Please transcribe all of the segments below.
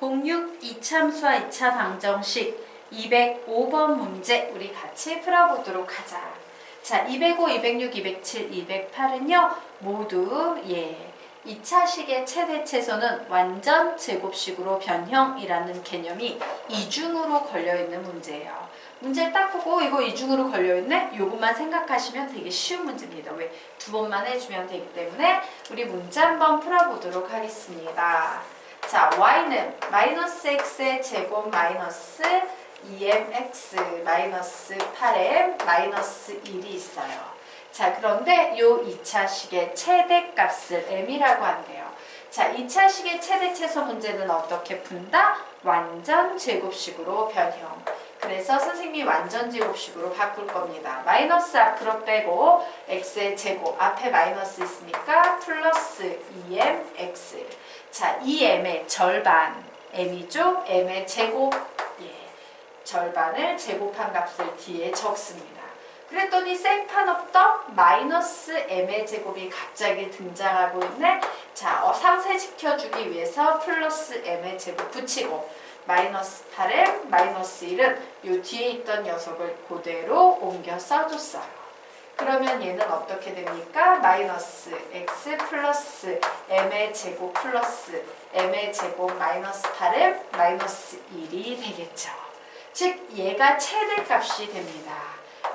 06 이참수와 2차 방정식 205번 문제 우리 같이 풀어보도록 하자. 자, 205, 206, 207, 208은요 모두 예 2차식의 최대 최소는 완전 제곱식으로 변형이라는 개념이 이중으로 걸려있는 문제예요. 문제 딱 보고 이거 이중으로 걸려있네? 요것만 생각하시면 되게 쉬운 문제입니다. 왜? 두 번만 해주면 되기 때문에 우리 문제 한번 풀어보도록 하겠습니다. 자, y는 마이너스 x의 제곱 마이너스 2mx 마이너스 8m 마이너스 1이 있어요. 자, 그런데 요 2차식의 최대값을 m이라고 한대요. 자, 2차식의 최대 최소 문제는 어떻게 푼다? 완전 제곱식으로 변형. 그래서 선생님이 완전 제곱식으로 바꿀 겁니다. 마이너스 앞으로 빼고 x의 제곱 앞에 마이너스 있으니까 플러스 2mx. 자, 2m의 절반 m이죠. m의 제곱 예. 절반을 제곱한 값을 뒤에 적습니다. 그랬더니 생판 없던 마이너스 m의 제곱이 갑자기 등장하고 있네. 자, 어, 상쇄시켜주기 위해서 플러스 m의 제곱 붙이고 마이너스 8m, 마이너스 1은 요 뒤에 있던 녀석을 그대로 옮겨 써줬어요. 그러면 얘는 어떻게 됩니까? 마이너스 x 플러스 m의 제곱 플러스 m의 제곱 마이너스 8m 마이너스 1이 되겠죠. 즉 얘가 최대값이 됩니다.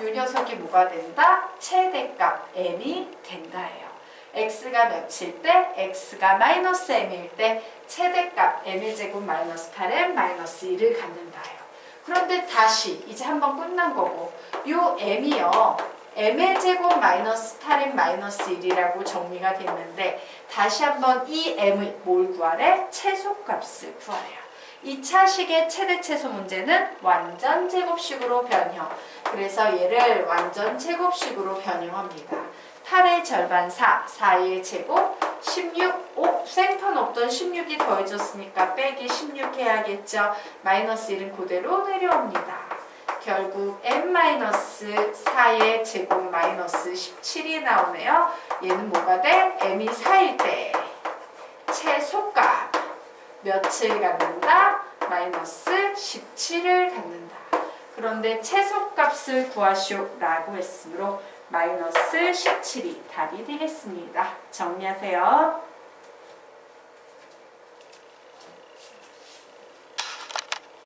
요 녀석이 뭐가 된다? 최대값 m이 된다예요. x가 몇일 때? x가 마이너스 m일 때 최대값 m의 제곱 마이너스 8m 마이너스 1을 갖는다예요. 그런데 다시 이제 한번 끝난 거고 요 m이요. M의 제곱 마이너스 8m 마이너스 1이라고 정리가 됐는데 다시 한번 이 m을 뭘 구하래? 최소값을 구하래요. 2차식의 최대 최소 문제는 완전 제곱식으로 변형. 그래서 얘를 완전 제곱식으로 변형합니다. 8의 절반 4, 4의 제곱 16, 오, 생판 없던 16이 더해졌으니까 빼기 16 해야겠죠. 마이너스 1은 그대로 내려옵니다. 결국 n-4 의 제곱 마이너스 17이 나오네요. 얘는 뭐가 돼? m이 4일 때 최소값 몇을 갖는다? 마이너스 17을 갖는다. 그런데 최소값을 구하시오라고 했으므로 마이너스 17이 답이 되겠습니다. 정리하세요.